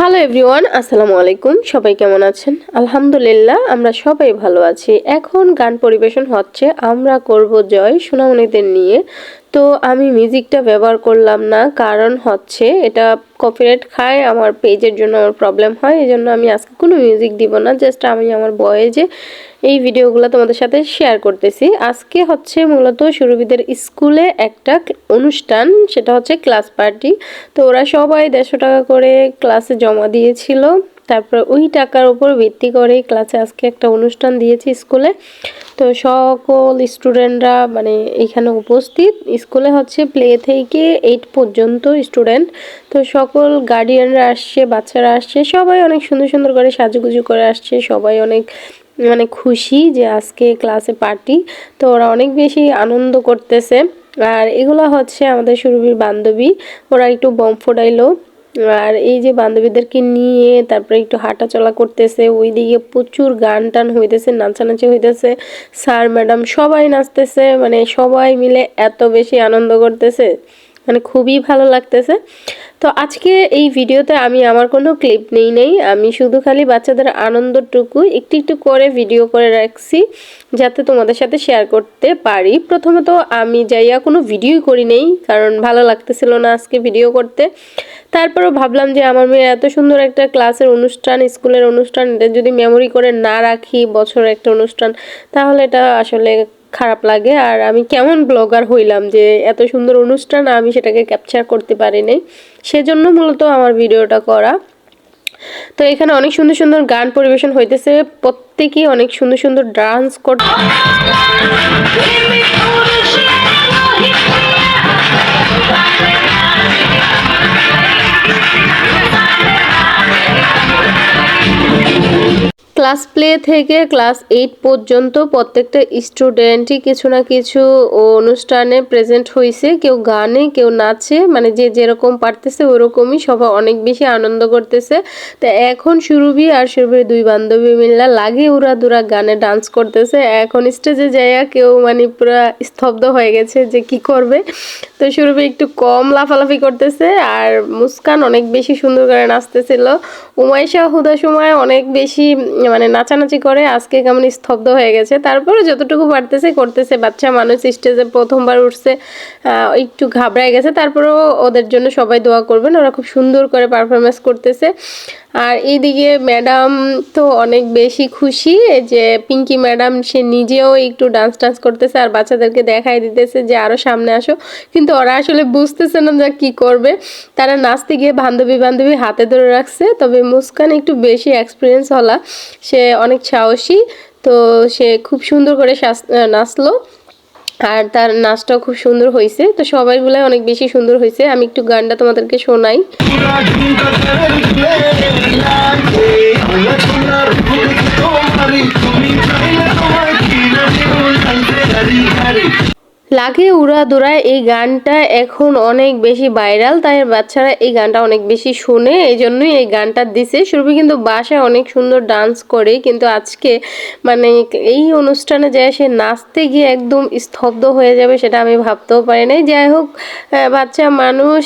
Hello everyone, আসসালামু আলাইকুম। সবাই কেমন আছেন? আলহামদুলিল্লাহ, আমরা সবাই ভালো আছি। এখন গান পরিবেশন হচ্ছে, আমরা করব জয় সোনামণিদের নিয়ে। তো আমি মিউজিকটা ব্যবহার করলাম না। কারণ হচ্ছে এটা কপিরাইট খায়, আমার পেজের জন্য আমার প্রবলেম হয়। এই জন্য আমি আজকে কোনো মিউজিক দিব না জাস্ট আমি আমার বয়েজে এই ভিডিওগুলো তোমাদের সাথে শেয়ার করতেছি। আজকে হচ্ছে মূলত সুরভিদের স্কুলে একটা অনুষ্ঠান, সেটা হচ্ছে ক্লাস পার্টি তো ওরা সবাই দেড়শো টাকা করে ক্লাসে জমা দিয়েছিল। তারপর ওই টাকার উপর ভিত্তি করে ক্লাসে আজকে একটা অনুষ্ঠান দিয়েছি স্কুলে। তো সকল স্টুডেন্টরা মানে এখানে উপস্থিত। স্কুলে হচ্ছে প্লে থেকে এইট পর্যন্ত স্টুডেন্ট তো সকল গার্ডিয়ানরা আসছে, বাচ্চারা আসছে, সবাই অনেক সুন্দর সুন্দর করে সাজুগুজু করে আসছে। সবাই অনেক মানে খুশি যে আজকে ক্লাসে পার্টি তো ওরা অনেক বেশি আনন্দ করতেছে। আর এগুলো হচ্ছে আমাদের সুরভির বান্ধবী। ওরা একটু বম ফোটাইলো আর এই যে বান্ধবীদেরকে নিয়ে তারপরে একটু হাঁটা চলা করতেছে, ওইদিকে প্রচুর গান টান হইতেছে, নাচানাচি হইতেছে। স্যার, ম্যাডাম সবাই নাচতেছে মানে সবাই মিলে এত বেশি আনন্দ করতেছে। মানে খুবই ভালো লাগতেছে। তো আজকে এই ভিডিওতে আমি আমার কোনো ক্লিপ নেই নেই। আমি শুধু খালি বাচ্চাদের আনন্দটুকু একটু একটু করে ভিডিও করে রাখছি, যাতে তোমাদের সাথে শেয়ার করতে পারি। প্রথমত আমি যাইয়া কোনো ভিডিওই করি নেই, কারণ ভালো লাগতেছিল না আজকে ভিডিও করতে। তারপরও ভাবলাম যে আমার মেয়ে এত সুন্দর একটা ক্লাসের অনুষ্ঠান, স্কুলের অনুষ্ঠান, এটা যদি মেমোরি করে না রাখি বছরের একটা অনুষ্ঠান, তাহলে এটা আসলে খারাপ লাগে। আর আমি কেমন ব্লগার হইলাম যে এত সুন্দর অনুষ্ঠান, আমি সেটাকে ক্যাপচার করতে পারি নাই। সেজন্য মূলত আমার ভিডিওটা করা। তো এখানে অনেক সুন্দর সুন্দর গান পরিবেশন হইতেছে। প্রত্যেকেই অনেক সুন্দর সুন্দর ডান্স করতে ক্লাস প্লে থেকে ক্লাস এইট পর্যন্ত প্রত্যেকটা স্টুডেন্টই কিছু না কিছু অনুষ্ঠানে প্রেজেন্ট হয়েছে কেউ গানে, কেউ নাচে মানে যে যেরকম পারতেছে ওরকমই সবাই অনেক বেশি আনন্দ করতেছে। তো এখন সুরভি আর সুরভির দুই বান্ধবী মিল্লা লাগে উড়া দুরা গানে ডান্স করতেছে। এখন স্টেজে যাইয়া কেউ মানে পুরা স্তব্ধ হয়ে গেছে যে কি করবে। তো সুরভি একটু কম লাফালাফি করতেছে আর মুস্কান অনেক বেশি সুন্দর করে নাচতেছিল। উমাইশা, হুদা সময় অনেক বেশি মানে নাচানাচি করে, আজকে কেমন স্তব্ধ হয়ে গেছে। তারপরে যতটুকু পারতেছে, করতেছে। বাচ্চা মানুষ স্টেজে প্রথমবার উঠছে একটু ঘাবড়ায় গেছে। তারপরেও ওদের জন্য সবাই দোয়া করবেন। ওরা খুব সুন্দর করে পারফরমেন্স করতেছে। আর এইদিকে ম্যাডাম তো অনেক বেশি খুশি যে পিঙ্কি ম্যাডাম সে নিজেও একটু ডান্স টান্স করতেছে আর বাচ্চাদেরকে দেখাই দিতেছে যে আরও সামনে আসো। কিন্তু ওরা আসলে বুঝতেছে না যে কী করবে। তারা নাচতে গিয়ে বান্ধবী বান্ধবী হাতে ধরে রাখছে। তবে মুস্কান একটু বেশি এক্সপিরিয়েন্স হলা সে অনেক সাহসী, তো সে খুব সুন্দর করে নাচলো। আর তার নাচটাও খুব সুন্দর হয়েছে তো সবাই বলে অনেক বেশি সুন্দর হয়েছে আমি একটু গানটা তোমাদেরকে শোনাই। লাগে উড়া দোড়ায় এই গানটা এখন অনেক বেশি ভাইরাল, তাই বাচ্চারা এই গানটা অনেক বেশি শুনে এই জন্যই এই গানটা দিছে। সুরভি কিন্তু বাসায় অনেক সুন্দর ডান্স করে, কিন্তু আজকে মানে এই অনুষ্ঠানে যায় সে নাচতে গিয়ে একদম স্তব্ধ হয়ে যাবে সেটা আমি ভাবতেও পারি নাই। যাই হোক বাচ্চা মানুষ,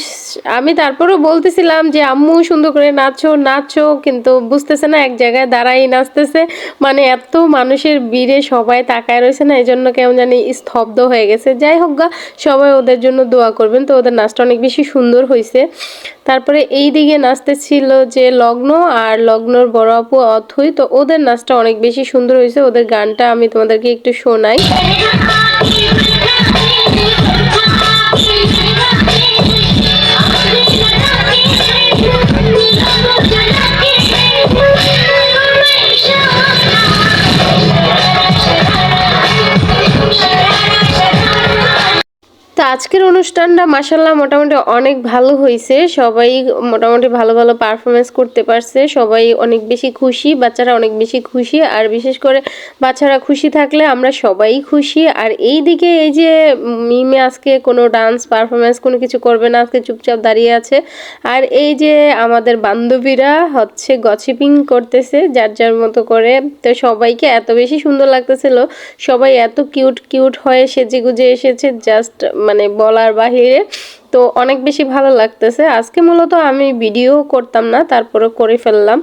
আমি তারপরেও বলতেছিলাম যে, আম্মু, সুন্দর করে নাচো নাচো। কিন্তু বুঝতেছে না, এক জায়গায় দাঁড়াই নাচতেছে। মানে এত মানুষের ভিড়ে সবাই তাকায় রয়েছে না এই জন্য কেমন জানি স্তব্ধ হয়ে গেছে। যাই হোক গা, সবাই ওদের জন্য দোয়া করবেন। তো ওদের নাচটা অনেক বেশি সুন্দর হয়েছে তারপরে এই দিকে নাচতে ছিল যে লগ্ন আর লগ্নর বড় আপু অথই, তো ওদের নাচটা অনেক বেশি সুন্দর হয়েছে ওদের গানটা আমি তোমাদেরকে একটু শোনাই। আজকের অনুষ্ঠানটা মাসাল্লাহ মোটামুটি অনেক ভালো হয়েছে। সবাই মোটামুটি ভালো ভালো পারফরমেন্স করতে পারছে। সবাই অনেক বেশি খুশি, বাচ্চারা অনেক বেশি খুশি। আর বিশেষ করে বাচ্চারা খুশি থাকলে আমরা সবাই খুশি। আর এই দিকে এই যে মিমে আজকে কোনো ডান্স পারফরমেন্স কোনো কিছু করবে না, আজকে চুপচাপ দাঁড়িয়ে আছে। আর এই যে আমাদের বান্ধবীরা হচ্ছে গছিপিং করতেছে যার যার মতো করে। তো সবাইকে এত বেশি সুন্দর লাগতেছিল। সবাই এত কিউট কিউট হয়ে সেজে গুজে এসেছে। জাস্ট মানে বলার বাহিরে তো অনেক বেশি ভালো লাগতেছে। আজকে মূলত আমি ভিডিও করতাম না তারপরে করে ফেললাম।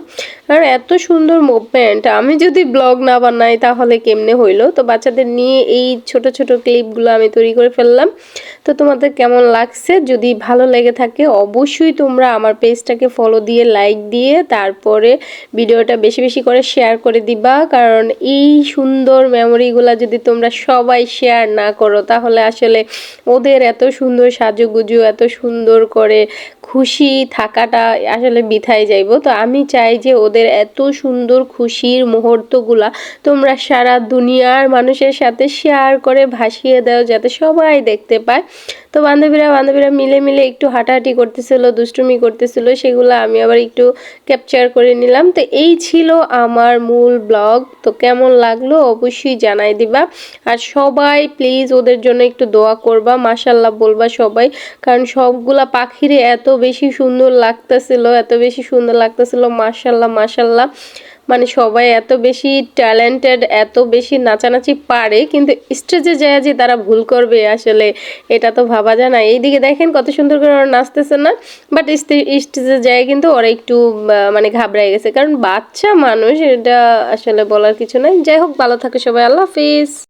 আর এত সুন্দর মুভমেন্ট আমি যদি ব্লগ না বানাই তাহলে কেমনে হইল? তো বাচ্চাদের নিয়ে এই ছোট ছোট ক্লিপগুলো আমি তৈরি করে ফেললাম। তো তোমাদের কেমন লাগছে? যদি ভালো লেগে থাকে অবশ্যই তোমরা আমার পেজটাকে ফলো দিয়ে লাইক দিয়ে, তারপরে ভিডিওটা বেশি বেশি করে শেয়ার করে দিবা। কারণ এই সুন্দর মেমোরিগুলো যদি তোমরা সবাই শেয়ার না করো, তাহলে আসলে ওদের এত সুন্দর সাজুগুজু এত সুন্দর করে, খুশি থাকাটা আসলে বিথায় যাইব। তো আমি চাই যে ওদের এত সুন্দর খুশির মুহূর্তগুলা তোমরা সারা দুনিয়ার মানুষের সাথে শেয়ার করে ভাসিয়ে দাও, যাতে সবাই দেখতে পায়। তো বান্ধবীরা বান্ধবীরা মিলে মিলে একটু হাঁটাহাঁটি করতেছিল, দুষ্টুমি করতেছিল, সেগুলো আমি আবার একটু ক্যাপচার করে নিলাম। তো এই ছিল আমার মূল ব্লগ তো কেমন লাগল অবশ্যই জানাই দিবা। আর সবাই প্লিজ ওদের জন্য একটু দোয়া করবা মাশাল্লাহ বলবা সবাই। কারণ সবগুলা পাখিরে এত বেশি সুন্দর লাগতেছিল, এত বেশি সুন্দর লাগতেছিল মাশাল্লাহ মাশাল্লাহ মানে সবাই এত বেশি ট্যালেন্টেড এত বেশি নাচানাচি পারে, কিন্তু স্টেজে যায় যে তারা ভুল করবে আসলে, এটা তো ভাবা যায় না। এইদিকে দেখেন কত সুন্দর করে ওরা নাচতেছে না বাট স্টেজে যায় কিন্তু ওরা একটু মানে ঘাবড়ায় গেছে। কারণ বাচ্চা মানুষ, এটা আসলে বলার কিছু নাই। যাই হোক, ভালো থাকে সবাই। আল্লাহ হাফিজ।